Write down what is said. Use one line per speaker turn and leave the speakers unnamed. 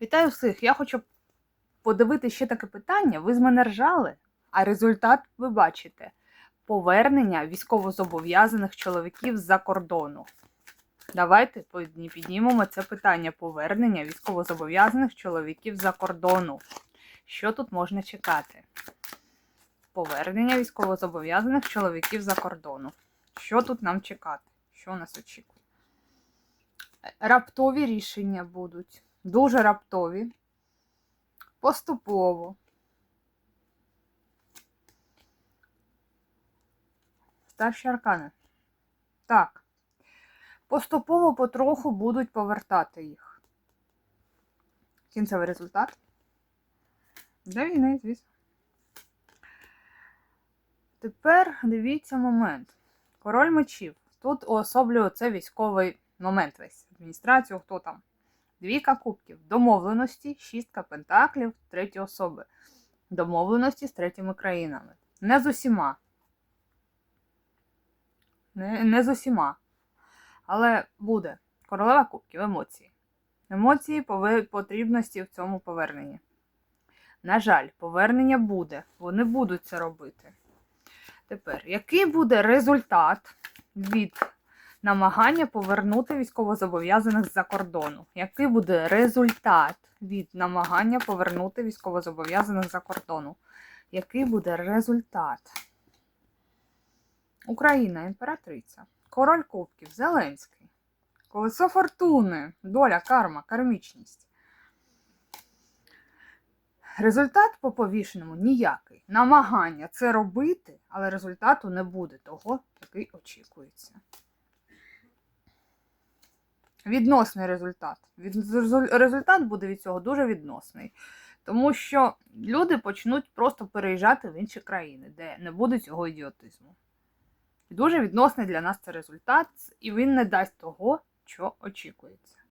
Вітаю всіх! Я хочу подивити ще таке питання. Ви з мене ржали, а результат ви бачите: повернення військовозобов'язаних чоловіків з-за кордону. Давайте піднімемо це питання повернення військовозобов'язаних чоловіків за кордону. Що тут можна чекати? Повернення військовозобов'язаних чоловіків за кордону. Що тут нам чекати? Що нас очікує? Раптові рішення будуть. Дуже раптові. Поступово. Старші аркани. Так. Поступово потроху будуть повертати їх. Кінцевий результат. Для війни, звісно. Тепер дивіться момент. Король мечів. Тут уособлює це військовий момент весь. Адміністрацію, хто там. Двійка кубків. Домовленості, шістка пентаклів, треті особи. Домовленості з третіми країнами. Не з усіма. Не, не з усіма. Але буде. Королева кубків, емоції. Емоції потрібності в цьому поверненні. На жаль, повернення буде. Вони будуть це робити. Тепер, який буде результат від намагання повернути військовозобов'язаних з-за кордону? Який буде результат від намагання повернути військовозобов'язаних за кордону? Який буде результат? Україна, імператриця, король Кубків, Зеленський, колесо фортуни, доля, карма, кармічність. Результат по повішеному ніякий. Намагання це робити, але результату не буде того, який очікується. Відносний результат. Результат буде від цього дуже відносний. Тому що люди почнуть просто переїжджати в інші країни, де не буде цього ідіотизму. Дуже відносний для нас це результат, і він не дасть того, що очікується.